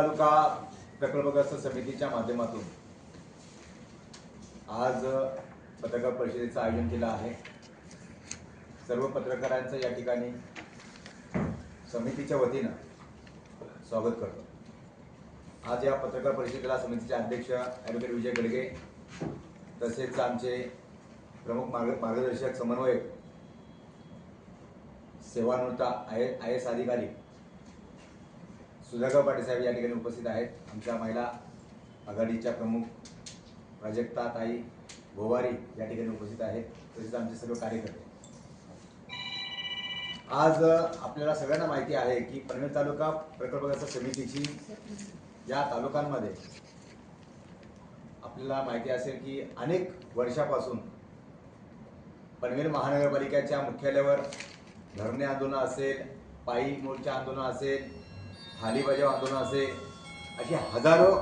तालुका प्रकल्पग्रस्त समितीच्या माध्यमातून आज पत्रकार परिषदेचं आयोजन केलं आहे. सर्व पत्रकारांचं या ठिकाणी समितीच्या वतीनं स्वागत करतो. आज या पत्रकार परिषदेला समितीचे अध्यक्ष ॲडव्होकेट विजय गडगे तसेच आमचे प्रमुख मार्ग मार्गदर्शक समन्वयक सेवानुता आय आय एस अधिकारी सुधाकर पाटील साहेब या ठिकाणी उपस्थित आहेत. आमच्या महिला आघाडीच्या प्रमुख प्राजक्ता ताई गोवारी या ठिकाणी उपस्थित आहेत. तसेच आमचे सर्व कार्यकर्ते. आज आपल्याला सगळ्यांना माहिती आहे की पनवेल तालुका प्रकल्पग्रस्त समितीची या तालुक्यांमध्ये आपल्याला माहिती असेल की अनेक वर्षापासून पनवेल महानगरपालिकेच्या मुख्यालयावर धरणे आंदोलन असेल पायी मोर्चा आंदोलन असेल थाली आंदोलन असे. अशी हजारो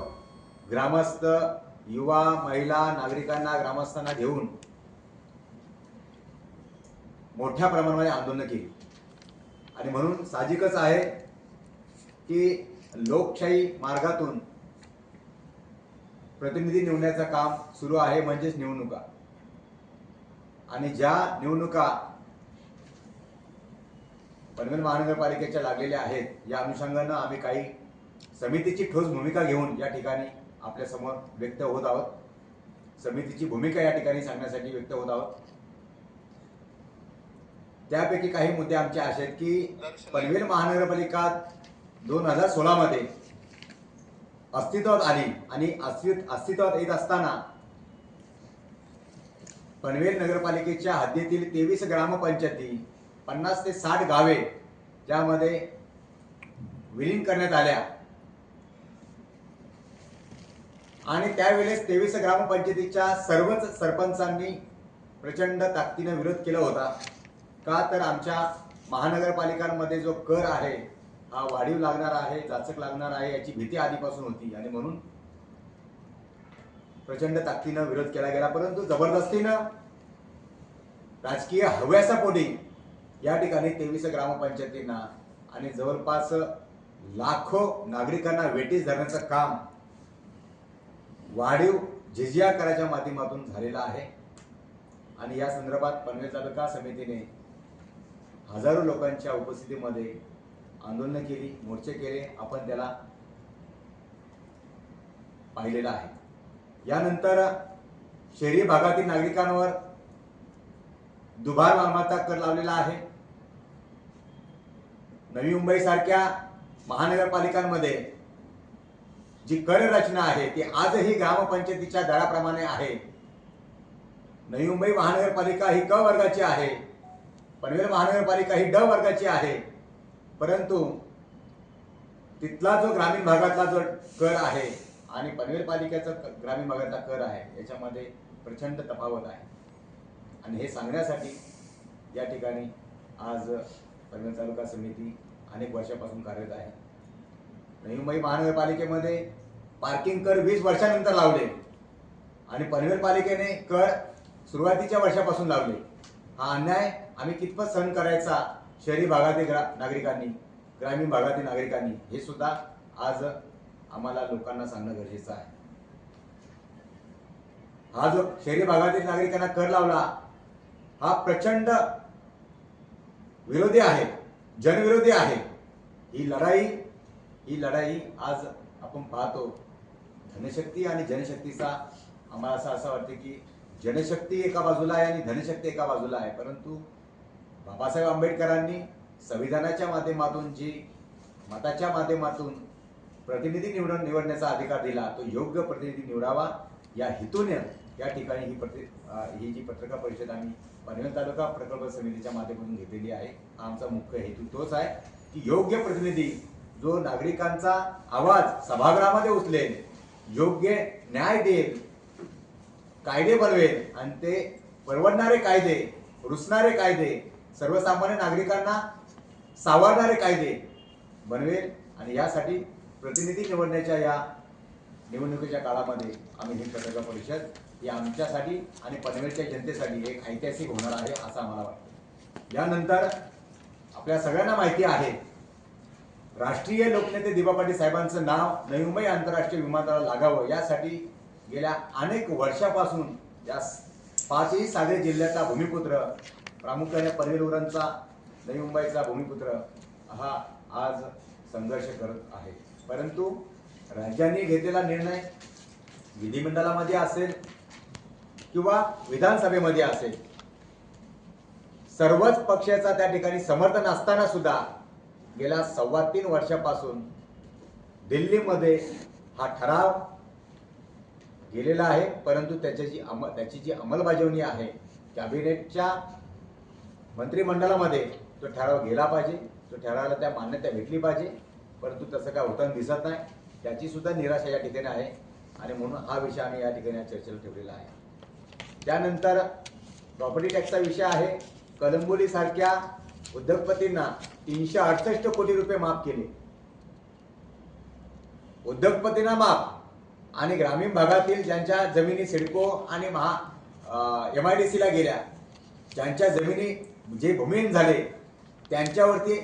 ग्रामस्थ युवा महिला नागरिकांना ग्रामस्थांना घेऊन मोठ्या प्रमाणामध्ये आंदोलनं केली. आणि म्हणून साहजिकच आहे की लोकशाही मार्गातून प्रतिनिधी निवडण्याचं काम सुरू आहे म्हणजेच निवडणुका. आणि ज्या निवडणुका पनवेल महानगरपालिकेच्या लागलेल्या आहेत या अनुषंगानं आम्ही काही समितीची ठोस भूमिका घेऊन या ठिकाणी आपल्यासमोर व्यक्त होत आहोत. समितीची भूमिका या ठिकाणी सांगण्यासाठी व्यक्त होत आहोत. त्यापैकी काही मुद्दे आमचे असे आहेत की पनवेल महानगरपालिका दोन हजार सोळामध्ये अस्तित्वात आली आणि अस्तित्व अस्तित्वात येत असताना पनवेल नगरपालिकेच्या हद्दीतील तेवीस ग्रामपंचायती पन्नास ते साठ गावे ज्यामध्ये विलीन करण्यात आल्या. आणि त्यावेळेस तेवीस ग्रामपंचायतीच्या सर्वच सरपंचांनी प्रचंड ताकदीनं विरोध केला होता. का तर आमच्या महानगरपालिकांमध्ये जो कर आहे हा वाढीव लागणार आहे जाचक लागणार आहे याची भीती आधीपासून होती. आणि म्हणून प्रचंड ताकदीनं विरोध केला गेला. परंतु जबरदस्तीनं राजकीय हव्यासापोटी या ठिकाणी तेवीस ग्रामपंचायतींना आणि जवळपास लाखो नागरिकांना वेटीस धरण्याचं काम वाढीव झिजिया कराच्या माध्यमातून झालेला आहे. आणि या संदर्भात पनवेल तालुका समितीने हजारो लोकांच्या उपस्थितीमध्ये आंदोलनं केली मोर्चे केले आपण त्याला पाहिलेलं आहे. यानंतर शहरी भागातील नागरिकांवर दुबार मालमत्ता कर लावलेला आहे. नवी मुंबई सारख्या महानगरपालिकांमध्ये जी कर रचना आहे ती आजही ग्रामपंचायतीच्या दराप्रमाणे आहे. नवी मुंबई महानगरपालिका ही क वर्गाची आहे पनवेल महानगरपालिका ही ड वर्गाची आहे. परंतु तिथला जो ग्रामीण भागातला जो कर आहे आणि पनवेल पालिकेचा ग्रामीण भागातला कर आहे याच्यामध्ये प्रचंड तफावत आहे. आणि हे सांगण्यासाठी या ठिकाणी आज पनवेल तालुका समिती अनेक वर्षापासून कार्यरत आहे. नवी मुंबई महानगरपालिकेमध्ये पार्किंग कर वीस वर्षानंतर लावले. आणि पनवेल पालिकेने कर सुरुवातीच्या वर्षापासून लावले. हा अन्याय आम्ही कितपत सहन करायचा शहरी भागातील ग्रा नागरिकांनी ग्रामीण भागातील नागरिकांनी हे सुद्धा आज आम्हाला लोकांना सांगणं गरजेचं आहे. हा जो शहरी भागातील नागरिकांना कर लावला हा प्रचंड विरोधी आहे जनविरोधी आहे. ही लढाई ही लढाई आज आपण पाहतो. धनशक्ती आणि जनशक्तीचा आम्हाला असं असं वाटतं की जनशक्ती एका बाजूला आहे आणि धनशक्ती एका बाजूला आहे. परंतु बाबासाहेब आंबेडकरांनी संविधानाच्या माध्यमातून जी मताच्या माध्यमातून प्रतिनिधी निवडून निवडण्याचा अधिकार दिला तो योग्य प्रतिनिधी निवडावा या हेतूने या ठिकाणी ही प्रति ही जी पत्रकार परिषद आम्ही पनवेल तालुका प्रकल्प समितीच्या माध्यमातून घेतलेली आहे. हा आमचा मुख्य हेतू तोच आहे की योग्य प्रतिनिधी जो नागरिकांचा आवाज सभागृहामध्ये उचलेल योग्य न्याय देईल कायदे बनवेल आणि ते परवडणारे कायदे रुसणारे कायदे सर्वसामान्य नागरिकांना सावरणारे कायदे बनवेल आणि यासाठी प्रतिनिधी निवडण्याच्या या निवडणुकीच्या काळामध्ये आम्ही ही पत्रकार परिषद हे आमच्यासाठी आणि पनवेलच्या जनतेसाठी एक ऐतिहासिक होणार आहे असं आम्हाला वाटतं. यानंतर आपल्या सगळ्यांना माहिती आहे राष्ट्रीय लोकनेते दिबा पाटील साहेबांचं नाव नवी मुंबई आंतरराष्ट्रीय विमानतळाला लागावं यासाठी गेल्या अनेक वर्षापासून या पाचही सागरी जिल्ह्यातला भूमिपुत्र प्रामुख्याने पनवेलवरांचा नवी मुंबईचा भूमिपुत्र हा आज संघर्ष करत आहे. परंतु राज्यांनी घेतलेला निर्णय विधिमंडळामध्ये असेल किंवा विधानसभेमध्ये असेल. सर्वच पक्षाचा त्या ठिकाणी समर्थन असताना सुद्धा गेल्या सव्वा तीन वर्षापासून दिल्लीमध्ये हा ठराव गेलेला आहे. परंतु त्याच्याची अम त्याची जी अंमलबजावणी आहे कॅबिनेटच्या मंत्रिमंडळामध्ये तो ठराव गेला पाहिजे. तो ठरावाला त्या मान्यता भेटली पाहिजे. परंतु तसं काय होताना दिसत नाही. त्याची सुद्धा निराशा या ठिकाणी आहे. आणि म्हणून हा विषय आम्ही या ठिकाणी चर्चेला ठेवलेला आहे. त्यानंतर प्रॉपर्टी टॅक्सचा विषय आहे. कलंबोलीसारख्या उद्योगपतींना तीनशे अडसष्ट कोटी रुपये माफ केले. उद्योगपतींना माफ. आणि ग्रामीण भागातील ज्यांच्या जमिनी सिडको आणि महा एम आय डी सीला गेल्या ज्यांच्या जमिनी जे भूमिहीन झाले त्यांच्यावरती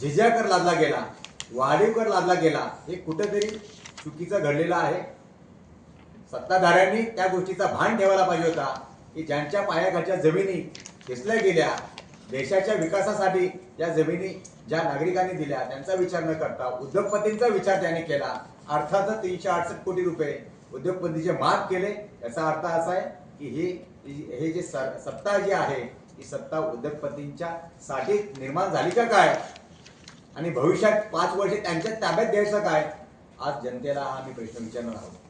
जिज्या कर लादला गेला वाढीव कर लादला गेला हे कुठेतरी चुकीचं घडलेलं आहे. सत्ताधाऱ्यांनी त्या गोष्टीचा भान ठेवायला पाहिजे होता की ज्यांच्या पायाखालच्या जमिनी खेचल्या गेल्या देशाच्या विकासासाठी या जमिनी ज्या नागरिकांनी दिल्या त्यांचा विचार न करता उद्योगपतींचा विचार त्यांनी केला. अर्थातच तीनशे अडसष्ट कोटी रुपये उद्योगपतीचे माफ केले. याचा अर्थ असा आहे की हे हे जे स- सत्ता जी आहे ही सत्ता उद्योगपतींच्या साठी निर्माण झाली का काय? आणि भविष्यात पाच वर्षे त्यांच्या ताब्यात द्यायचं काय? आज जनतेला हा आम्ही प्रश्न विचारणार आहोत.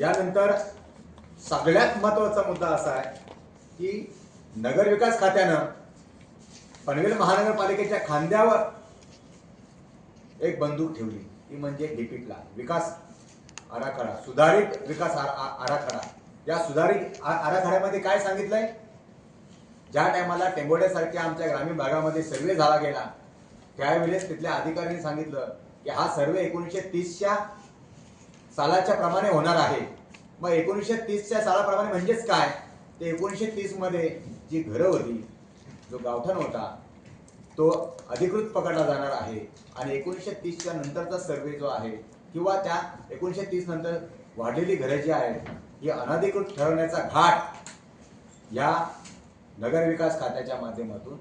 यानंतर सगळ्यात महत्त्वाचा मुद्दा असा आहे की नगरविकास खात्यानं पनवेल महानगरपालिकेच्या खांद्यावर एक बंदूक ठेवली. ती म्हणजे डीपी प्लॅन विकास आराखडा सुधारित विकास आ- आराखडा. या सुधारित आ- आराखड्यामध्ये काय सांगितलंय? ज्या टायमाला टेंबोड्यासारख्या आमच्या ग्रामीण भागामध्ये सर्वे झाला गेला त्यावेळेस तिथल्या अधिकाऱ्यांनी सांगितलं की हा सर्वे एकोणीसशे तीसच्या सालाच्या प्रमाणे होणार आहे. मग एकोणीसशे तीसच्या सालाप्रमाणे म्हणजेच काय? ते एकोणीसशे तीसमध्ये जी घरं होती जो गावठण होता तो अधिकृत पकडला जाणार आहे. आणि एकोणीसशे तीसच्या नंतरचा सर्वे जो आहे किंवा त्या एकोणीसशे तीस नंतर वाढलेली घरं जी आहेत ही अनधिकृत ठरवण्याचा घाट या नगरविकास खात्याच्या माध्यमातून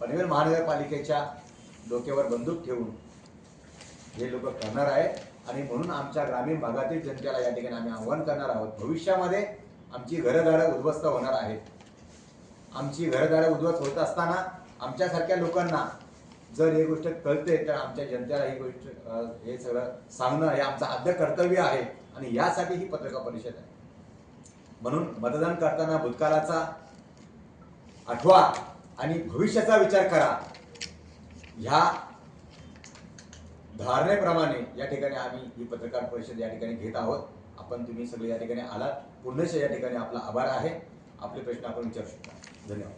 पनवेल महानगरपालिकेच्या डोक्यावर बंदूक ठेवून हे लोक करणार आहेत. आणि म्हणून आमच्या ग्रामीण भागातील जनतेला या ठिकाणी आम्ही आव्हान करणार आहोत. भविष्यामध्ये आमची घरदारं उद्ध्वस्त होणार आहेत. आमची घरदारं उद्ध्वस्त होत असताना आमच्यासारख्या लोकांना जर ही गोष्ट कळते तर आमच्या जनतेला ही गोष्ट हे सगळं सांगणं हे आमचं आद्य कर्तव्य आहे आणि यासाठी ही पत्रकार परिषद आहे. म्हणून मतदान करताना भूतकाळाचा आठवा आणि भविष्याचा विचार करा. ह्या धारणेप्रमाणे या ठिकाणी आम्ही ही पत्रकार परिषद या ठिकाणी घेत आहोत. आपण तुम्ही सगळे या ठिकाणी आलात. पुन्हा या ठिकाणी आपला आभार आहे. आपले प्रश्न आपण विचारू शकता. धन्यवाद.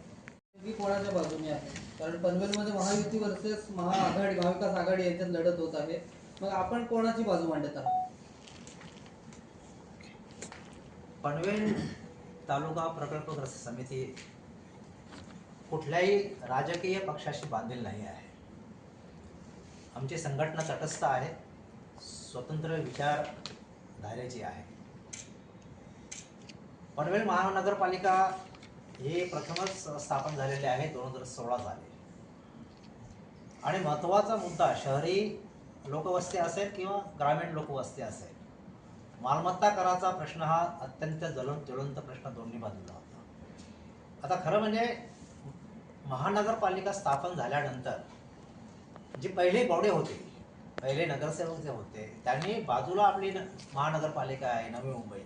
मी कोणाच्या बाजूने आहे? कारण पनवेलमध्ये महायुती वर्सेस महाआघाडी महाविकास आघाडी यांच्यात लढत होत आहे. मग आपण कोणाची बाजू मांडत आहात? पनवेल तालुका प्रकल्पग्रस्त समिती कुठल्याही राजकीय पक्षाशी बांधील नाही आहे. आमची संघटना तटस्थ आहे. स्वतंत्र विचारधारेची आहे. पनवेल महानगरपालिका हे प्रथमच स्थापन झालेले आहे. दोन हजार सोळा साली. आणि महत्त्वाचा मुद्दा शहरी लोकवस्ती असेल किंवा ग्रामीण लोकवस्ती असेल मालमत्ता कराचा प्रश्न हा अत्यंत ज्वलन ज्वलंत प्रश्न दोन्ही बाजूला होता. आता खरं म्हणजे महानगरपालिका स्थापन झाल्यानंतर जी पहिली बॉडी होते पहिले नगरसेवक जे होते त्यांनी बाजूला आपली महानगरपालिका आहे नवी मुंबई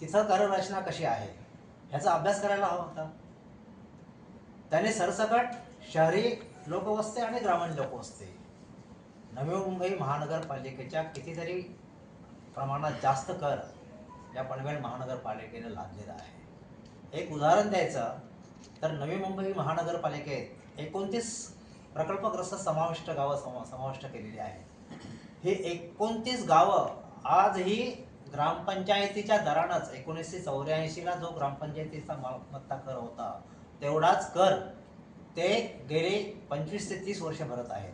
तिथं कररचना कशी आहे ह्याचा अभ्यास करायला हवा होता. त्याने सरसकट शहरी लोकवस्ते आणि ग्रामीण लोकवस्ते नवी मुंबई महानगरपालिकेच्या कितीतरी प्रमाणात जास्त कर या पनवेल महानगरपालिकेने लादलेला आहे. एक उदाहरण द्यायचं तर नवी मुंबई महानगरपालिकेत एकोणतीस प्रकल्पग्रस्त समाविष्ट गावं समा समाविष्ट केलेली आहेत. हे एकोणतीस गावं आजही ग्रामपंचायतीच्या दरानंच एकोणीसशे चौऱ्याऐंशीला जो ग्रामपंचायतीचा मालमत्ता कर होता तेवढाच कर ते गेले पंचवीस ते तीस वर्ष भरत आहेत.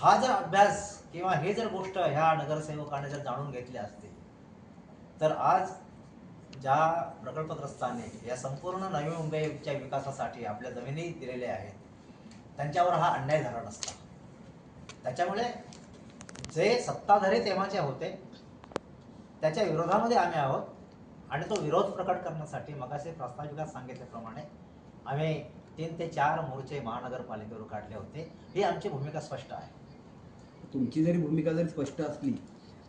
हा जर अभ्यास किंवा हे जर गोष्ट ह्या नगरसेवकाने जर जाणून घेतली असती तर आज ज्या प्रकल्पग्रस्तांनी या संपूर्ण नवी मुंबईच्या विकासासाठी आपल्या जमिनी दिलेल्या आहेत त्यांच्यावर हा अन्याय झाला नसता. त्याच्यामुळे जे सत्ताधारी तेव्हाचे होते त्याच्या विरोधामध्ये आम्ही आहोत आणि तो विरोध प्रकट करण्यासाठी मगाशी प्रास्ताविकात सांगितल्याप्रमाणे आम्ही तीन ते चार मोर्चे महानगरपालिकेवर काढले होते. ही आमची भूमिका स्पष्ट आहे. तुमची जरी भूमिका जरी स्पष्ट असली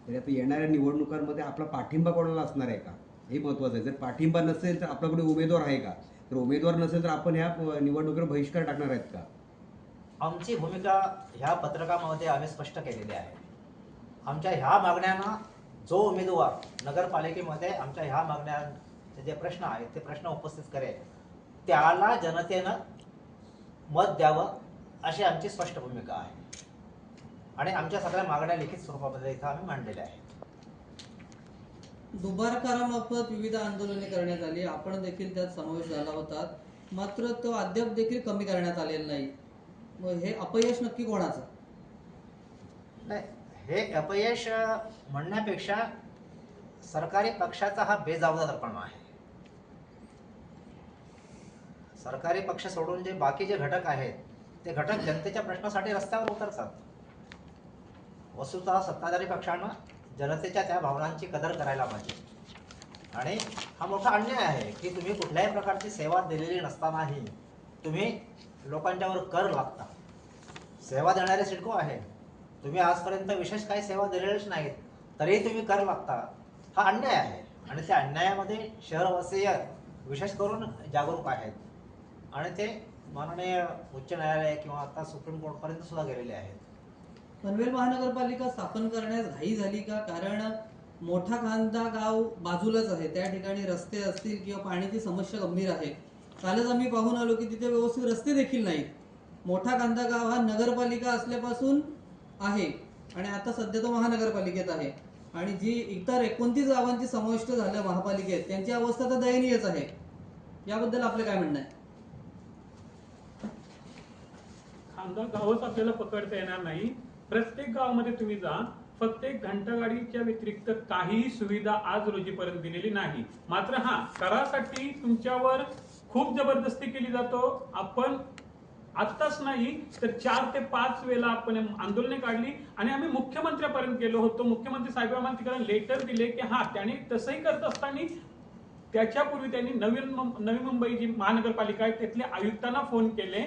तरी आता येणाऱ्या निवडणुकांमध्ये आपला पाठिंबा कोणाला असणार आहे का? हे महत्वाचं आहे. जर पाठिंबा नसेल तर आपल्याकडे उमेदवार आहे का? तर उमेदवार नसेल तर आपण ह्या निवडणुकीवर बहिष्कार टाकणार आहेत का? आमची भूमिका ह्या पत्रकामध्ये आम्ही स्पष्ट केलेली आहे. आमच्या ह्या मागण्यांना जो उमेदवार नगरपालिकेमध्ये आमच्या ह्या मागण्यांचे जे प्रश्न आहेत ते प्रश्न उपस्थित करेल त्याला जनतेनं मत द्यावं अशी आमची स्पष्ट भूमिका आहे. आणि आमच्या सगळ्या मागण्या लिखित स्वरूपामध्ये इथं आम्ही मांडलेल्या आहेत. दुबारकारामार्फत विविध आंदोलने करण्यात आली. आपण देखील त्यात समावेश झाला होता. मात्र तो अद्याप देखील कमी करण्यात आलेला नाही. मग हे अपयश नक्की कोणाचं? नाही हे अपयश म्हणण्यापेक्षा सरकारी पक्षाचा हा बेजबाबदारपणा आहे. सरकारी पक्ष सोडून जे बाकी जे घटक आहेत ते घटक जनतेच्या प्रश्नासाठी रस्त्यावर उतरतात. वस्तुतः सत्ताधारी पक्षांना जनतेच्या त्या भावनांची कदर करायला पाहिजे. आणि हा मोठा अन्याय आहे की तुम्ही कुठल्याही प्रकारची सेवा दिलेली नसतानाही तुम्ही लोकांच्यावर कर लागता सेवा देणारे सिडको आहे. तुम्ही आजपर्यंत विशेष काही सेवा दिलेल्याच नाहीत तरीही तुम्ही कर लागता हा अन्याय आहे. आणि त्या अन्यायामध्ये शहरवासीय विशेष करून जागरूक आहेत. आणि ते माननीय उच्च न्यायालय किंवा आता सुप्रीम कोर्टपर्यंत सुद्धा गेलेले आहेत. पनवेल महानगरपालिका स्थापन करण्यास घाई झाली का? कारण मोठा खांदा गाव बाजूलाच आहे. त्या ठिकाणी रस्ते असतील किंवा पाण्याची समस्या गंभीर आहे. कालच आम्ही पाहून आलो की तिथे व्यवस्थित रस्ते देखील नाहीत. मोठा कांदा गाव हा नगरपालिका असल्यापासून आहे आणि आता सध्या तो महानगरपालिकेत आहे. आणि जी इतर एकोणतीस गावांची समाविष्ट झाल्या महापालिकेत त्यांची अवस्था तर दयनीयच आहे. याबद्दल आपलं काय म्हणणं आहे? खांदा गावच आपल्याला पकडता येणार नाही. प्रत्येक गावामध्ये तुम्ही जा. फक्त एक घंटागाडीच्या व्यतिरिक्त काहीही सुविधा आज रोजीपर्यंत दिलेली नाही. मात्र हा करासाठी तुमच्यावर खूप जबरदस्ती केली जातो. आपण आत्ताच नाही तर चार ते पाच वेळा आपण आंदोलने काढली आणि आम्ही मुख्यमंत्र्यापर्यंत गेलो होतो. मुख्यमंत्री साहेब आम्हाला तिकडे लेटर दिले की हा त्याने तसंही करत असताना त्याच्यापूर्वी त्यांनी नवीन नवी मुंबई जी महानगरपालिका आहे तिथल्या आयुक्तांना फोन केले.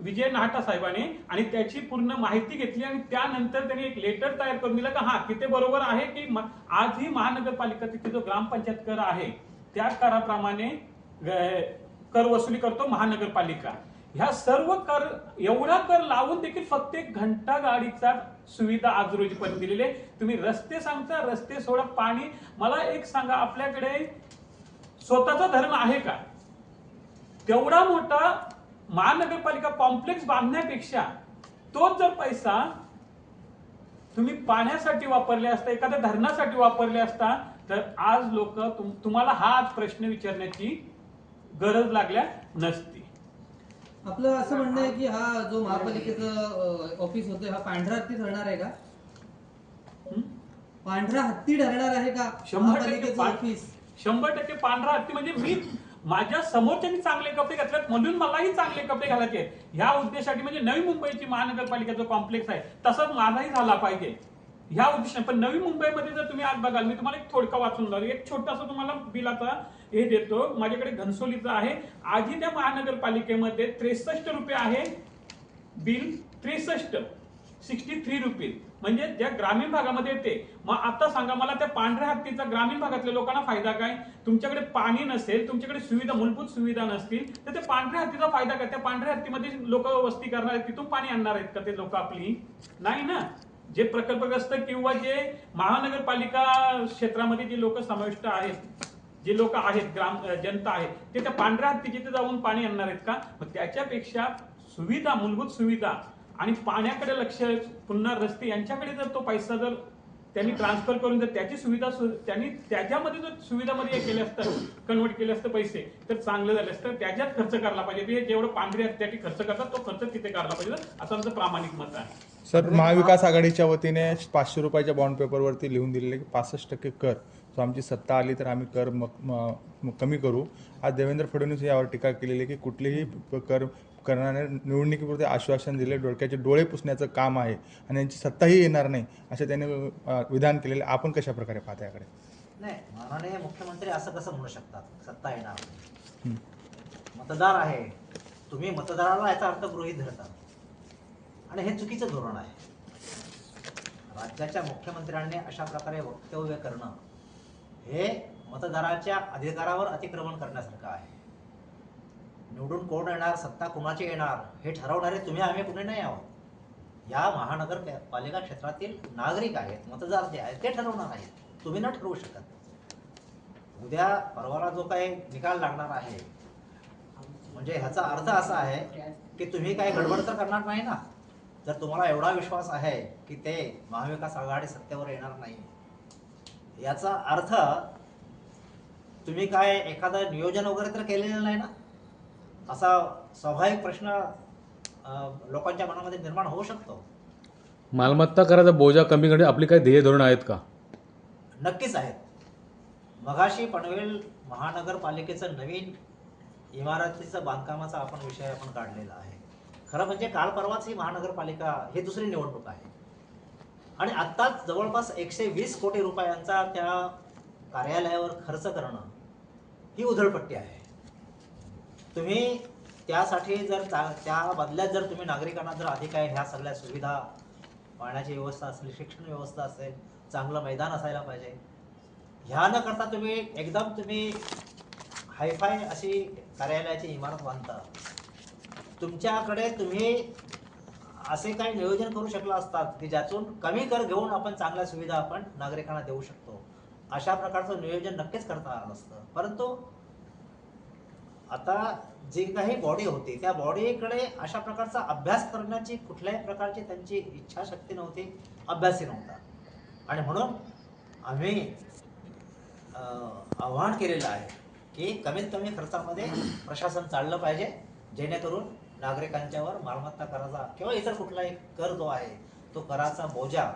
विजय नाहटा साहेबांनी आणि त्याची पूर्ण माहिती घेतली आणि त्यानंतर त्यांनी एक लेटर तयार करून दिलं का हा तिथे बरोबर आहे की आजही महानगरपालिका तिथे जो ग्रामपंचायत कर आहे त्या कराप्रमाणे कर वसुली करतो महानगरपालिका. ह्या सर्व कर एवढा कर लावून देखील फक्त एक घंटा गाडीचा सुविधा आज रोजीपर्यंत दिलेली आहे. तुम्ही रस्ते सांगता रस्ते सोडा पाणी. मला एक सांगा आपल्याकडे स्वतःचं धरण आहे का? तेवढा मोठा महानगरपालिका कॉम्प्लेक्स बांधण्यापेक्षा तोच जर पैसा तुम्ही पाण्यासाठी वापरले असता एखाद्या धरणासाठी वापरले असता तर आज लोक तुम्हाला हा प्रश्न विचारण्याची गरज लागल्या नसती. आपलं असं म्हणणं आहे की हा जो महापालिकेचं ऑफिस होतं हा पांढरा हत्ती ठरणार आहे का? पांढरा हत्ती ठरणार आहे का शंभर टक्के ऑफिस शंभर टक्के पांढरा हत्ती म्हणजे मी माझ्या समोरच्यांनी चांगले कपडे घातलेत म्हणून मलाही चांगले कपडे घालायचे. ह्या उद्देशासाठी म्हणजे नवी मुंबईची महानगरपालिका जो कॉम्प्लेक्स आहे. तसाच माझाही झाला पाहिजे. ह्या उद्देशाने. पण नवी मुंबईमध्ये जर तुम्ही आज बघाल मी तुम्हाला एक थोडका वाचून जाऊ एक छोटासा तुम्हाला बिलाचा हे देतो. माझ्याकडे घनसोलीचा आहे. आधी त्या महानगरपालिकेमध्ये त्रेसष्ट रुपये आहे बिल. त्रेसष्ट. Sixty three rupees. म्हणजे ज्या ग्रामीण भागामध्ये येते मग आता सांगा मला त्या पांढऱ्या हत्तीचा ग्रामीण भागातल्या लोकांना फायदा काय? तुमच्याकडे पाणी नसेल तुमच्याकडे सुविधा मूलभूत सुविधा नसतील तर त्या पांढऱ्या हत्तीचा फायदा काय? त्या पांढऱ्या हत्तीमध्ये लोक वस्ती करणार आहेत तिथून पाणी आणणार आहेत का ते लोक आपली? नाही ना. जे प्रकल्पग्रस्त किंवा जे महानगरपालिका क्षेत्रामध्ये जे लोक समाविष्ट आहेत जे लोक आहेत ग्राम जनता आहे ते त्या पांढऱ्या हत्ती जिथे जाऊन पाणी आणणार आहेत का? मग त्याच्यापेक्षा सुविधा मूलभूत सुविधा आणि पाण्याकडे लक्ष पुन्हा रस्ते यांच्याकडे जर तो पैसा जर त्यांनी ट्रान्सफर करून जर त्याची सुविधा सु- त्यांनी त्याच्यामध्ये जर सुविधामध्ये हे केले असतं कन्वर्ट केले असतं पैसे तर चांगलं झालं असतं. त्याच्यात खर्च करायला पाहिजे. ते जेवढं पांढरे त्यासाठी खर्च करतात तो खर्च तिथे करायला पाहिजे. असं आमचं प्रामाणिक मत आहे. सर महाविकास आघाडीच्या वतीने पाचशे रुपयाच्या बॉन्ड पेपरवरती लिहून दिलेले की पासष्ट टक्के कर. सो आमची सत्ता आली तर आम्ही कर मग कमी करू. आज देवेंद्र फडणवीस यावर टीका केलेली आहे की कुठलेही कर करणाऱ्या निवडणुकीपुरते आश्वासन दिले डोळक्याचे डोळे पुसण्याचं काम आहे आणि यांची सत्ताही येणार नाही असे त्याने विधान केलेले आपण कशा प्रकारे पाहता याकडे? नाही माननीय मुख्यमंत्री असं कसं म्हणू शकतात? सत्ता येणार. मतदार आहे. तुम्ही मतदाराला याचा अर्थ गृहीत धरता. आणि हे चुकीचं धोरण आहे. राज्याच्या मुख्यमंत्र्यांनी अशा प्रकारे वक्तव्य करणं हे मतदाराच्या अधिकारावर अतिक्रमण करण्यासारखं आहे. निवडून कोण येणार सत्ता कुणाची येणार हे ठरवणारे तुम्ही आम्ही कुठे नाही आहोत. या महानगर पालिका क्षेत्रातील नागरिक आहेत मतदार जे आहेत ते ठरवणार आहेत. तुम्ही न ठरवू शकत. उद्या परवाला जो काही निकाल लागणार आहे म्हणजे ह्याचा अर्थ असा आहे की तुम्ही काही गडबड तर करणार नाही ना? जर तुम्हाला एवढा विश्वास आहे की ते महाविकास आघाडी सत्तेवर येणार नाही याचा अर्थ तुम्ही काय एखादं नियोजन वगैरे तर केलेलं नाही ना? असा स्वाभाविक प्रश्न लोकांच्या मनामध्ये निर्माण होऊ शकतो. मालमत्ता कराचा बोजा कमी करणे आपली काही ध्येय धोरण आहेत का? नक्कीच आहेत. मगाशी पनवेल महानगरपालिकेचं नवीन इमारतीचं बांधकामाचा आपण विषय आपण काढलेला आहे. खरं म्हणजे काल परवाच ही महानगरपालिका ही दुसरी निवडणूक आहे. आणि आत्ताच जवळपास एकशे वीस कोटी रुपयांचा त्या कार्यालयावर खर्च करणं ही उधळपट्टी आहे. तुम्ही त्यासाठी जर त्या बदल्यात जर तुम्ही नागरिकांना जर अधिक आहे ह्या सगळ्या सुविधा पाण्याची व्यवस्था असेल शिक्षण व्यवस्था असेल चांगलं मैदान असायला पाहिजे. ह्या न करता तुम्ही एकदम तुम्ही हायफाय अशी कार्यालयाची इमारत बांधता. तुमच्याकडे तुम्ही असे काही नियोजन करू शकला असतात की ज्यातून कमी कर घेऊन आपण चांगल्या सुविधा आपण नागरिकांना देऊ शकतो. अशा प्रकारचं नियोजन नक्कीच करता आलं असतं. परंतु आता जे काही बॉडी होती त्या बॉडीकडे अशा प्रकारचा अभ्यास करण्याची कुठल्याही प्रकारची त्यांची इच्छाशक्ती नव्हती अभ्यासही नव्हता. आणि म्हणून आम्ही आव्हान केलेलं आहे की कमीत कमी खर्चामध्ये प्रशासन चाललं पाहिजे जेणेकरून नागरिकांच्यावर मालमत्ता कराचा किंवा इतर कुठलाही कर जो आहे तो कराचा बोजा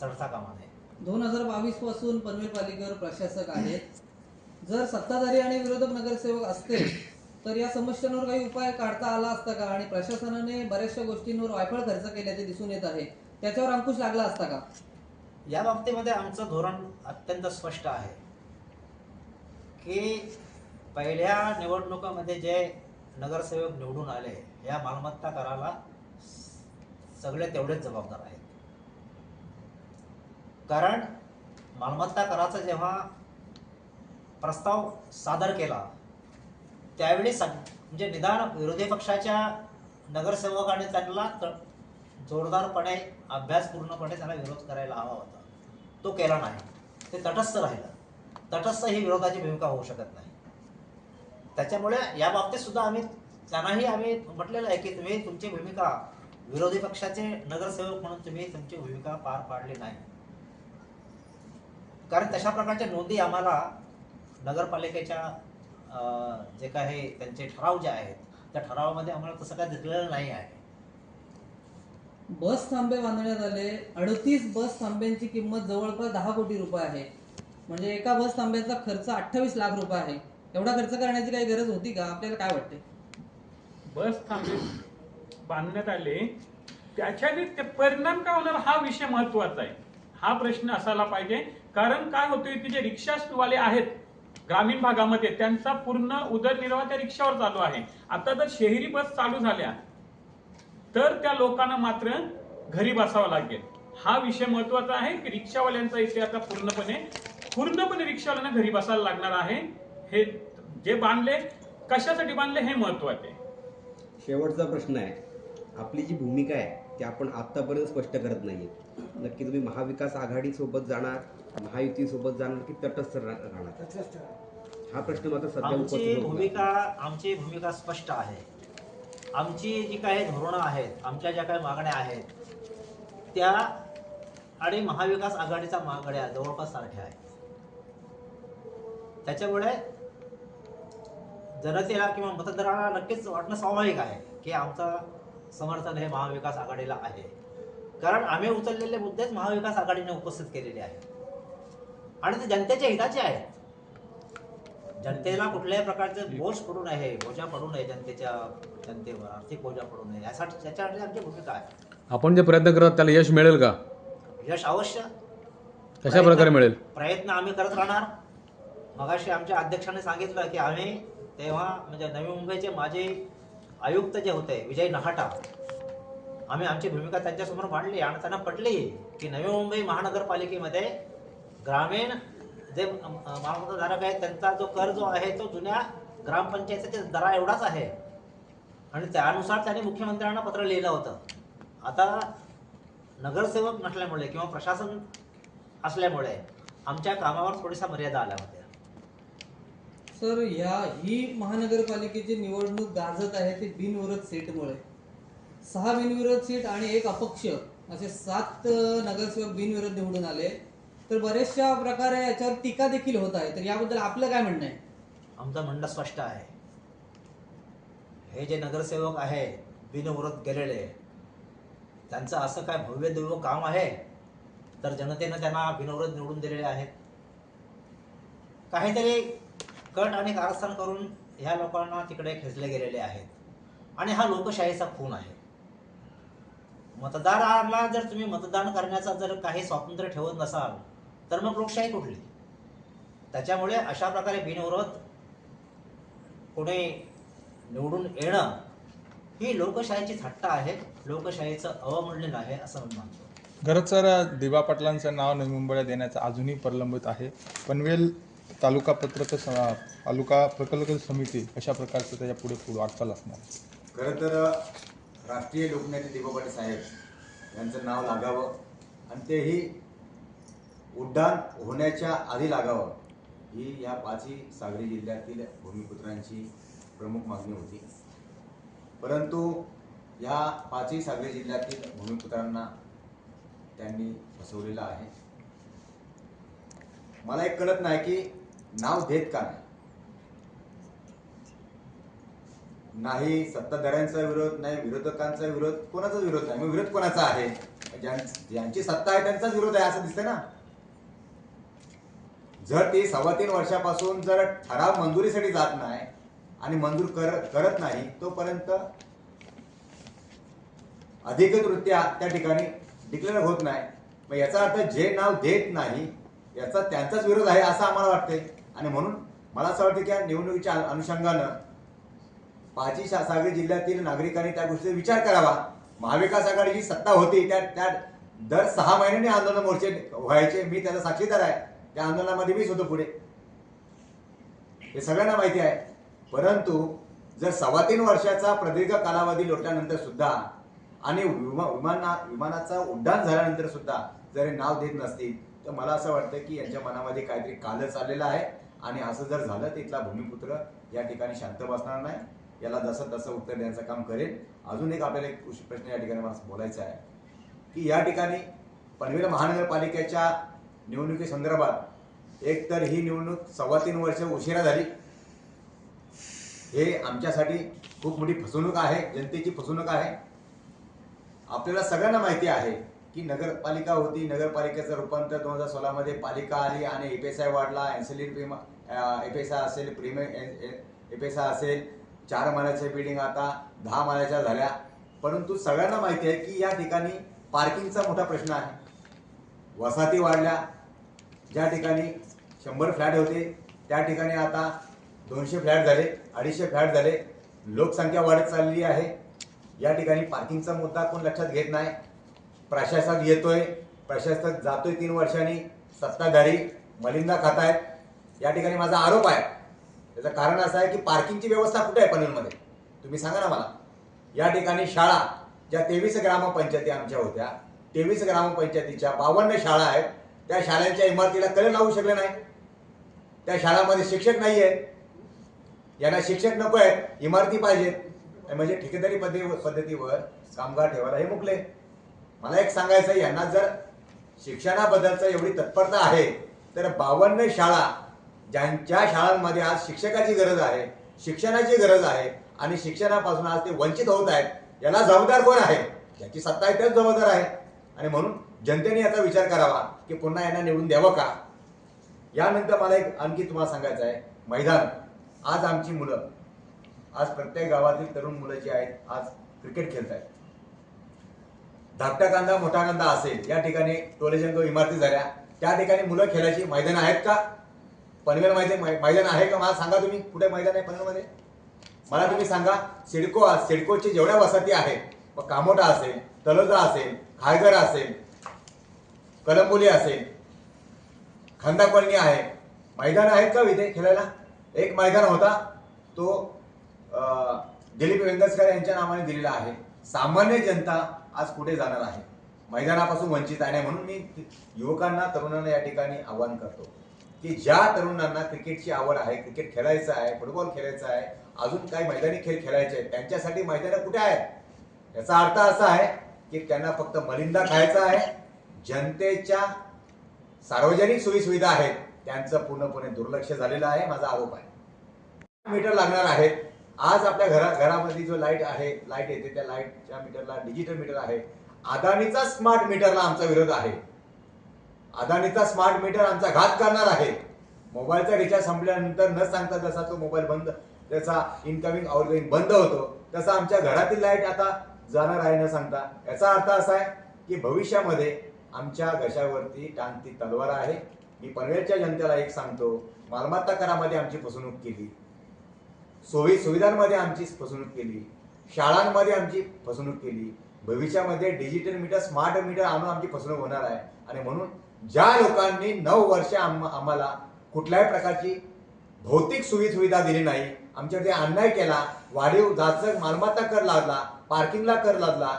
चढता कामा नये. दोन हजार बावीसपासून पनवेल पालिकेवर प्रशासक आहेत. जर सत्ताधारी आणि विरोधक नगरसेवक असते तर या समस्यांवर काही उपाय काढता आला असता का? आणि प्रशासनाने बऱ्याचशा गोष्टींवर वायफळ खर्च केल्याचे दिसून येत आहे. त्याच्यावर अंकुश लागला असता का? या बाबतीमध्ये आमचं धोरण अत्यंत स्पष्ट आहे. की पहिल्या निवडणुकामध्ये जे नगरसेवक निवडून आले या मालमत्ता कराला सगळे तेवढेच जबाबदार आहेत. कारण मालमत्ता कराचा जेव्हा प्रस्ताव सादर केला त्यावेळी सांग म्हणजे निदान विरोधी पक्षाच्या नगरसेवकाने त्यांना जोरदारपणे अभ्यास पूर्णपणे त्याला विरोध करायला हवा होता. तो केला नाही. ते तटस्थ राहिलं. तटस्थ ही विरोधाची भूमिका होऊ शकत नाही. त्याच्यामुळे या बाबतीत सुद्धा आम्ही त्यांनाही आम्ही म्हटलेलं आहे की तुम्ही तुमची भूमिका विरोधी पक्षाचे नगरसेवक म्हणून तुम्ही तुमची भूमिका पार पाडली नाही. कारण तशा प्रकारच्या नोंदी आम्हाला नगरपालिकेच्या जे काही त्यांचे ठराव जे आहेत त्या ठरावामध्ये आम्हाला तसं काय दिसलेलं नाही आहे. बस थांबे बांधण्यात आले. अडतीस बस थांब्यांची किंमत जवळपास दहा कोटी रुपये आहे. म्हणजे एका बस थांब्याचा खर्च अठ्ठावीस लाख रुपये आहे. एवढा खर्च करण्याची काही गरज होती का? आपल्याला काय वाटते बस थांबे बांधण्यात आले. त्याच्याने ते परिणाम काय होणार हा विषय महत्त्वाचा आहे. हा प्रश्न असायला पाहिजे. कारण काय होतोय की जे रिक्षावाले आहेत ग्रामीण भागामध्ये त्यांचा पूर्ण उदरनिर्वाह त्या रिक्षावर चालू आहे. आता जर शहरी बस चालू झाल्या तर त्या लोकांना मात्र घरी बसावं लागेल. हा विषय महत्त्वाचा आहे की रिक्षावाल्यांचा इथे आता पूर्णपणे पूर्णपणे रिक्षावाल्यांना घरी बसायला लागणार आहे. हे जे बांधले कशासाठी बांधले हे महत्त्वाचे शेवटचा प्रश्न आहे. आपली जी भूमिका आहे ती आपण आत्तापर्यंत स्पष्ट करत नाही नक्की तुम्ही महाविकास आघाडीसोबत जाणार महायुतीसोबत जाणार की तटस्थ राहणार? हा प्रश्न मात्र सध्या आमची भूमिका आमची भूमिका स्पष्ट आहे. आमची जी काही धोरणं आहेत आमच्या ज्या काही मागण्या आहेत त्या आणि महाविकास आघाडीचा महागड्या जवळपास सारख्या आहेत. त्याच्यामुळे जनतेला किंवा मतदाराला नक्कीच वाटणं स्वाभाविक आहे की आमचं समर्थन हे महाविकास आघाडीला आहे. कारण आम्ही उचललेले मुद्देच महाविकास आघाडीने उपस्थित केलेले आहेत. आणि ते जनतेच्या हिताचे आहेत. जनतेला कुठल्याही प्रकारचे बोज पडू नये बोजा पडू नये जनतेच्या जनतेवर आर्थिक बोजा पडू नये यासाठी त्याच्यासाठी आमची भूमिका आहे. आपण जे प्रयत्न करत त्याला यश मिळेल का? यश अवश्य. कशा प्रकारे मिळेल? प्रयत्न आम्ही करत राहणार. मगाशी आमच्या अध्यक्षाने सांगितलं की आम्ही तेव्हा म्हणजे नवी मुंबईचे माजी आयुक्त जे होते विजय नहाटा आम्ही आमची भूमिका त्यांच्यासमोर मांडली आणि त्यांना पटली की नवी मुंबई महानगरपालिकेमध्ये ग्रामीण जे मालमत्ताधारक आहेत त्यांचा जो कर जो आहे तो जुन्या ग्रामपंचायतीच्या दरा एवढाच आहे. आणि त्यानुसार त्यांनी मुख्यमंत्र्यांना पत्र लिहिलं होतं. आता नगरसेवक नसल्यामुळे किंवा प्रशासन असल्यामुळे आमच्या कामावर थोडीसा मर्यादा आल्या होत्या. सर या ही महानगरपालिकेची निवडणूक गाजत आहे ते बिनविरोध सीटमुळे. सहा बिनविरोध सीट आणि एक अपक्ष असे सात नगरसेवक बिनविरोध निवडून आले. तर बरेचशा प्रकारे याच्यावर टीका देखील होत आहे. तर याबद्दल आपलं काय म्हणणं आहे? आमचं म्हणणं स्पष्ट आहे. हे जे नगरसेवक आहे बिनविरोध गेलेले त्यांचं असं काय भव्य दिव्य काम आहे? तर जनतेनं त्यांना बिनविरोध निवडून दिलेले आहेत. काहीतरी कट आणि कारस्थान करून ह्या लोकांना तिकडे खेचले गेलेले आहेत. आणि हा लोकशाहीचा खून आहे. मतदाराला जर तुम्ही मतदान करण्याचा जर काही स्वातंत्र्य ठेवत नसाल तर मग लोकशाही कुठली? त्याच्यामुळे अशा प्रकारे बिनविरोध कोणी निवडून येणं ही लोकशाहीची थट्टा आहे लोकशाहीचं अवमूल्यन आहे असं मी मानतो. खरंच सर दिवा पाटलांचं नाव नवी मुंबईला देण्याचं अजूनही प्रलंबित आहे. पनवेल तालुका पत्रक स- तालुका प्रकल्प समिती अशा प्रकारचं त्याच्या पुढे पुढे वाटचाल असणार. खरं तर राष्ट्रीय लोकनेते दिगोपाटे साहेब यांचं नाव लागावं आणि तेही उड्डाण होण्याच्या आधी लागावं ही या पाचही सागरी जिल्ह्यातील भूमिपुत्रांची प्रमुख मागणी होती. परंतु या पाचही सागरी जिल्ह्यातील भूमिपुत्रांना त्यांनी फसवलेलं आहे. मला एक कळत नाही की नाव देत का नाही? नाही सत्ताधाऱ्यांचा विरोध नाही विरोधकांचा विरोध कोणाचा विरोध नाही? मग विरोध कोणाचा आहे? ज्यांची सत्ता आहे त्यांचाच विरोध आहे असं दिसतंय ना? जर ती सव्वा तीन वर्षापासून जर ठराव मंजुरीसाठी जात नाही आणि मंजूर कर करत नाही तोपर्यंत अधिकृतरित्या त्या ठिकाणी डिक्लेअर होत नाही. मग याचा अर्थ जे नाव देत नाही याचा त्यांचाच विरोध आहे असं आम्हाला वाटतंय. आणि म्हणून मला असं वाटतं की या निवडणुकीच्या अनुषंगानं पाची सागरी जिल्ह्यातील नागरिकांनी त्या गोष्टीचा विचार करावा. महाविकास आघाडीची सत्ता होती त्या त्या दर सहा महिन्यांनी आंदोलन मोर्चे व्हायचे. मी त्याचा साक्षीदार आहे. त्या आंदोलनामध्ये मीच होतो पुढे. हे सगळ्यांना माहिती आहे. परंतु जर सव्वा तीन वर्षाचा प्रदीर्घ कालावधी लोटल्यानंतर सुद्धा आणि विमा विमाना विमानाचा उड्डाण झाल्यानंतर सुद्धा जर हे नाव देत नसतील तर मला असं वाटतं की यांच्या मनामध्ये काहीतरी कालच चाललेलं आहे. आणि असं जर झालं तर इथला भूमिपुत्र या ठिकाणी शांत बसणार नाही. याला जसं तसं उत्तर देण्याचं काम करेल. अजून एक आपल्याला एक प्रश्न या ठिकाणी मला बोलायचा आहे की या ठिकाणी पनवेल महानगरपालिकेच्या निवडणुकीसंदर्भात एक तर ही निवडणूक सव्वा तीन वर्ष उशिरा झाली. हे आमच्यासाठी खूप मोठी फसवणूक आहे जनतेची फसवणूक आहे. आपल्याला सगळ्यांना माहिती आहे की नगरपालिका होती. नगरपालिकेचं रूपांतर दोन हजार सोळामध्ये पालिका आली आणि एपीएसआय वाढला एन्सिलिन प्रिमा एपेसा असेल प्रीमे एपेसा असेल चार माळ्याच्या बिल्डिंग आता दहा माळ्याच्या झाल्या. परंतु सगळ्यांना माहिती आहे की या ठिकाणी पार्किंगचा मोठा प्रश्न आहे. वसाहती वाढल्या. ज्या ठिकाणी शंभर फ्लॅट होते त्या ठिकाणी आता दोनशे फ्लॅट झाले अडीचशे फ्लॅट झाले. लोकसंख्या वाढत चालली आहे. या ठिकाणी पार्किंगचा मुद्दा कोण लक्षात घेत नाही. प्रशासक येतोय. प्रशासक जातोय तीन वर्षांनी. सत्ताधारी मलिंदा खात आहेत या ठिकाणी माझा आरोप आहे. त्याचं कारण असं आहे की पार्किंगची व्यवस्था कुठे आहे पनवेलमध्ये? तुम्ही सांगा ना मला. या ठिकाणी शाळा ज्या तेवीस ग्रामपंचायती आमच्या होत्या तेवीस ग्रामपंचायतीच्या बावन्न शाळा आहेत त्या शाळांच्या इमारतीला कले लावू शकले नाही. त्या शाळांमध्ये शिक्षक नाही आहेत यांना शिक्षक नको आहेत इमारती पाहिजेत. म्हणजे ठेकेदारी पद्धती पद्धतीवर कामगार ठेवायला हे मुकले. मला एक सांगायचं आहे, यांना जर शिक्षणाबद्दलचं एवढी तत्परता आहे तर बावन्न शाळा ज्यांच्या शाळांमध्ये आज शिक्षकाची गरज आहे शिक्षणाची गरज आहे आणि शिक्षणापासून आज ते वंचित होत आहेत याला जबाबदार कोण आहे? ज्याची सत्ता आहे तेच जबाबदार आहे. आणि म्हणून जनतेने याचा विचार करावा की पुन्हा यांना निवडून द्यावं का? यानंतर मला एक आणखी तुम्हाला सांगायचं आहे. मैदान. आज आमची मुलं आज प्रत्येक गावातील तरुण मुलं जी आहेत आज क्रिकेट खेळत आहेत. धाकटा कांदा मोठा कांदा असेल या ठिकाणी टोलेजंग इमारती झाल्या. त्या ठिकाणी मुलं खेळायची मैदान आहेत का? पनवेल माहिती मैदान आहे का? मला सांगा तुम्ही कुठे मैदान आहे पनवेलमध्ये? मला तुम्ही सांगा सिडको सिडकोची जेवढ्या वसाहती आहेत मग कामोटा असेल तलोजा असेल खायगर असेल कलंबोली असेल खंदा कॉलनी आहे. मैदान आहेत का इथे खेळायला? एक मैदान होता तो दिलीप वेंगसकर यांच्या नावाने दिलेला आहे. सामान्य जनता आज कुठे जाणार आहे? मैदानापासून वंचित आहे म्हणून मी युवकांना तरुणांना या ठिकाणी आवाहन करतो. की ज्या तरुणांना क्रिकेटची आवड आहे क्रिकेट खेळायचं आहे फुटबॉल खेळायचा आहे अजून काही मैदानी खेळ खेळायचे आहेत त्यांच्यासाठी मैदानं कुठे आहेत? याचा अर्थ असा आहे की त्यांना फक्त मलिंदा खायचा आहे जनतेच्या सार्वजनिक सोयीसुविधा आहेत त्यांचं पूर्णपणे दुर्लक्ष झालेलं आहे माझा आरोप आहे. मीटर लागणार आहेत. आज आपल्या घरा घरामध्ये जो लाइट आहे लाइट येते त्या लाईटच्या मीटरला डिजिटल मीटर आहे. अदानीचा स्मार्ट मीटरला आमचा विरोध आहे. अदानीचा स्मार्ट मीटर आमचा घात करणार आहे. मोबाईलचा रिचार्ज संपल्यानंतर न सांगता जसा तो मोबाईल बंद त्याचा इनकमिंग आउटगोईंग बंद होतो तसा आमच्या घरातील लाइट आता जाणार आहे न सांगता. याचा अर्थ असा आहे की भविष्यामध्ये आमच्या घशावरती टांगती तलवार आहे. मी पनवेलच्या जनतेला एक सांगतो मालमत्ता करामध्ये आमची फसवणूक केली. सोयी सुविधांमध्ये आमची फसवणूक केली. शाळांमध्ये आमची फसवणूक केली. भविष्यामध्ये डिजिटल मीटर स्मार्ट मीटर आणून आमची फसवणूक होणार आहे. आणि म्हणून ज्या लोकांनी नऊ वर्ष आम आम्हाला कुठल्याही प्रकारची भौतिक सुविधा दिली नाही आमच्याकडे अन्याय केला वाढीव जाचक मालमत्ता कर लावला पार्किंगला कर लावला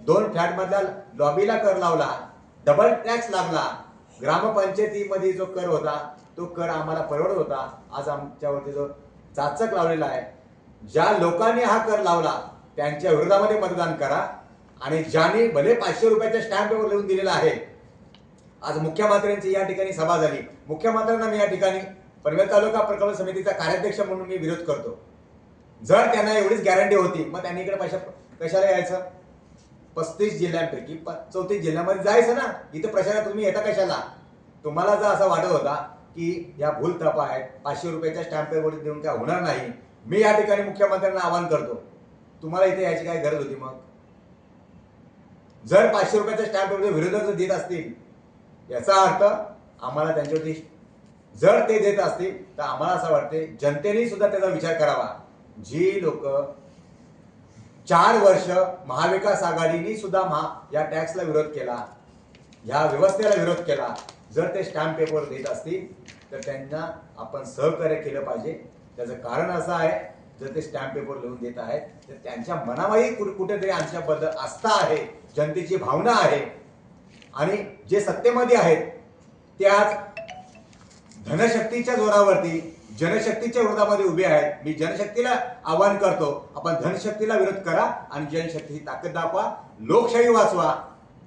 दोन फ्लॅटमधल्या लॉबीला कर लावला डबल टॅक्स लागला ग्रामपंचायतीमध्ये जो कर होता तो कर आम्हाला परवडत होता. आज आमच्यावरती जो जाचक लावलेला आहे ज्या लोकांनी हा कर लावला त्यांच्या विरोधामध्ये मतदान करा. आणि ज्यांनी भले पाचशे रुपयाच्या स्टॅम्पवर लिहून दिलेला आहे आज मुख्यमंत्र्यांची या ठिकाणी सभा झाली. मुख्यमंत्र्यांना मी या ठिकाणी पनवेल तालुका प्रकल्प समितीचा कार्याध्यक्ष म्हणून मी विरोध करतो. जर त्यांना एवढीच गॅरंटी होती मग त्यांनी इकडे पैसा कशाला यायचं? पस्तीस जिल्ह्यांपैकी चौतीस जिल्ह्यामध्ये जायचं ना? इथं प्रचारात तुम्ही येता कशाला? तुम्हाला जर असं वाटत होता की या भूल तपा आहेत पाचशे रुपयाच्या स्टॅम्प पेपर देऊन काय होणार नाही मी या ठिकाणी मुख्यमंत्र्यांना आवाहन करतो. तुम्हाला इथे याची काय गरज होती मग? जर पाचशे रुपयाच्या स्टॅम्प पेपर विरोधक जर देत असतील याचा अर्थ आम्हाला त्यांच्यावरती जर ते देत असतील तर आम्हाला असं वाटते जनतेने सुद्धा त्याचा विचार करावा. जी लोक चार वर्ष महाविकास आघाडीने सुद्धा महा या टॅक्सला विरोध केला या व्यवस्थेला विरोध केला जर ते स्टॅम्प पेपर देत असतील तर त्यांना आपण सहकार्य केलं पाहिजे. त्याचं कारण असं आहे जर ते स्टॅम्प पेपर लिहून देत आहेत तर त्यांच्या मनामध्ये कुठेतरी आमच्याबद्दल आस्था आहे जनतेची भावना आहे आणि जे सत्तेमध्ये आहेत ते आज धनशक्तीच्या जोरावरती जनशक्तीच्या विरोधामध्ये उभे आहेत. मी जनशक्तीला आवाहन करतो आपण धनशक्तीला विरोध करा आणि जनशक्तीची ताकद दाखवा लोकशाही वाचवा.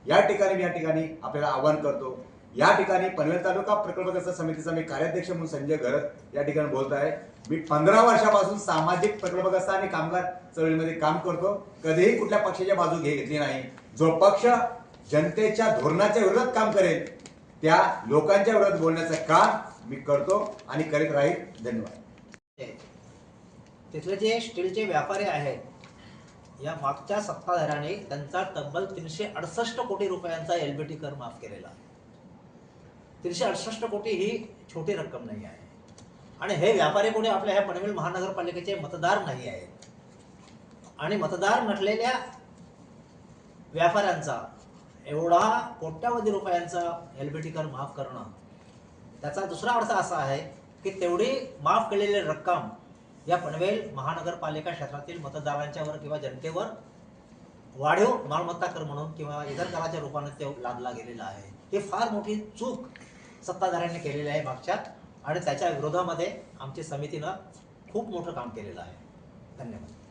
या ठिकाणी मी या ठिकाणी आपल्याला आवाहन करतो. या ठिकाणी पनवेल तालुका प्रकल्पग्रस्त समितीचा मी कार्याध्यक्ष म्हणून संजय घरत या ठिकाणी बोलत आहे. मी पंधरा वर्षापासून सामाजिक प्रकल्पग्रस्त आणि कामगार चळवळीमध्ये काम करतो. कधीही कुठल्या पक्षाच्या बाजू घे घेतली नाही. जो पक्ष जनतेच्या धोरणाच्या विरोधात काम करेल. त्या लोकांच्या विरोधात बोलण्याचं काम मी करतो आणि करीत राहील. धन्यवाद. तिथले जे स्टीलचे व्यापारी आहेत या मागच्या सत्ताधाऱ्याने त्यांचा तब्बल तीनशे अडसष्ट कोटी रुपयांचा एलबीटी कर माफ केलेला तीनशे अडसष्ट कोटी ही छोटी रक्कम नाही आहे. आणि हे व्यापारी कोणी आपल्या ह्या पनवेल महानगरपालिकेचे मतदार नाही आहेत. आणि मतदार नसलेल्या व्यापाऱ्यांचा एवढा कोट्यावधी रुपयांचा एलबीटी कर माफ करणं. त्याचा दुसरा अर्थ असा आहे की तेवढी माफ केलेली रक्कम या पनवेल महानगरपालिका क्षेत्रातील मतदारांच्यावर किंवा जनतेवर वाढीव मालमत्ता कर म्हणून किंवा इतर कराच्या रूपाने ते लादला गेलेला आहे. ही फार मोठी चूक सत्ताधाऱ्यांनी केलेली आहे मागच्या आणि त्याच्या विरोधामध्ये आमची समितीनं खूप मोठं काम केलेलं आहे. धन्यवाद.